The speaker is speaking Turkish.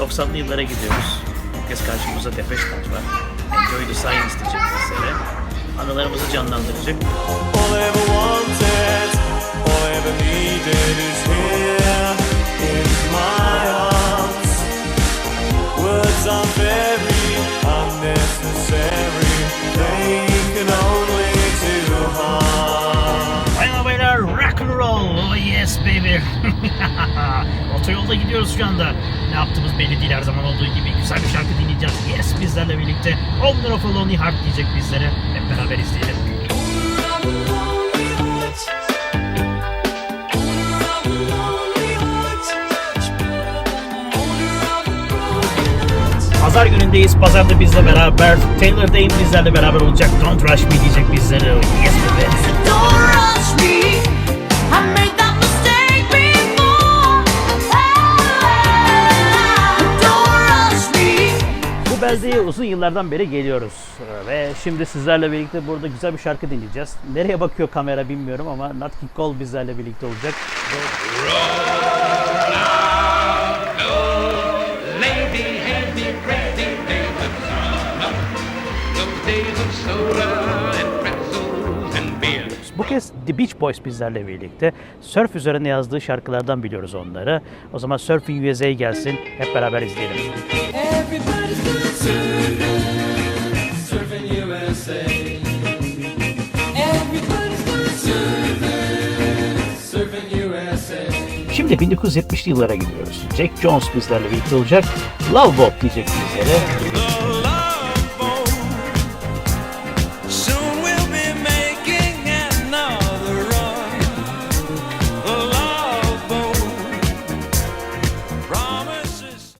90'lı yıllara gidiyoruz. Bu kez karşımızda Depeche Mode var. Enjoy the Silence diyecek bizlere. Anılarımızı canlandıracak. All I ever wanted, all I ever needed is here in my arms. Words are very unnecessary, baby. Otoyolda gidiyoruz şu anda. Ne yaptığımız belli değil her zaman olduğu gibi. Güzel bir şarkı dinleyeceğiz. Yes bizlerle birlikte. Owner of a Lonely Heart diyecek bizlere. Hep beraber izleyelim. Pazar günündeyiz. Pazarda bizle beraber. Taylor Dane bizlerle beraber olacak. Don't rush me diyecek bizlere. Yes baby. Beldeye uzun yıllardan beri geliyoruz ve şimdi sizlerle birlikte burada güzel bir şarkı dinleyeceğiz. Nereye bakıyor kamera bilmiyorum ama Nat King Cole bizlerle birlikte olacak. Bu kez The Beach Boys bizlerle birlikte. Surf üzerine yazdığı şarkılardan biliyoruz onları. O zaman Surfing USA gelsin. Hep beraber izleyelim. Şimdi 1970'li yıllara gidiyoruz. Jack Jones bizlerle birlikte olacak. Love Boat diyecek bizlere.